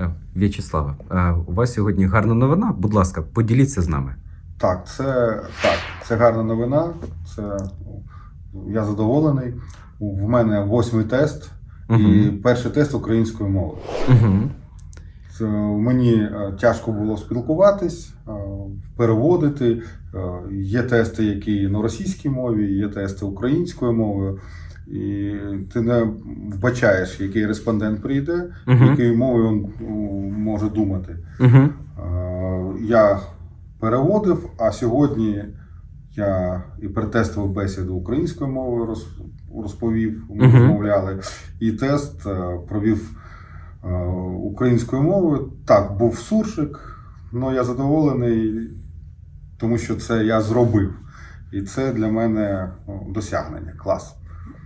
Е, В'ячеславе, е, у вас сьогодні гарна новина. Будь ласка, поділіться з нами. Так, це так, це гарна новина. Це я задоволений. В мене восьмий тест і перший тест українською мовою. Мгм. Це мені е, тяжко було спілкуватись, переводити. Є тести, які на російській мові, є тести українською мовою. І ти не вбачаєш, який респондент прийде, Мгм. якою мовою він м, може думати. Мгм. Е, Я переводив, а сьогодні я і перетестував бесіду українською мовою, роз- розповів, ми Мгм. розмовляли, і тест е, провів е, українською мовою. Так, був суршик, але я задоволений, тому що це я зробив. І це для мене о, досягнення. Клас.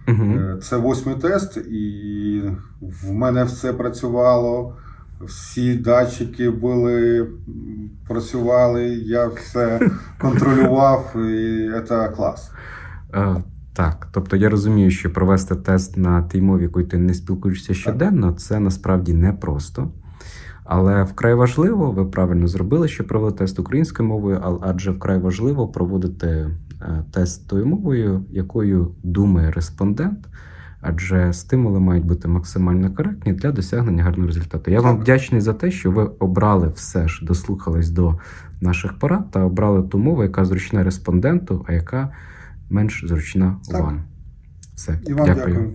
Е, Це восьмий тест, і в мене все працювало. Всі датчики були, працювали, я все контролював, і це клас. Е, Так, тобто я розумію, що провести тест на тій мові, якою ти не спілкуєшся щоденно, це насправді непросто. Але вкрай важливо, ви правильно зробили, що провели тест українською мовою, адже вкрай важливо проводити тест тою мовою, якою думає респондент, адже стимули мають бути максимально коректні для досягнення гарного результату. Я вам вдячний за те, що ви обрали все ж, дослухались до наших порад та обрали ту мову, яка зручна респонденту, а яка менш зручна Так. вам. Все, І вам дякую.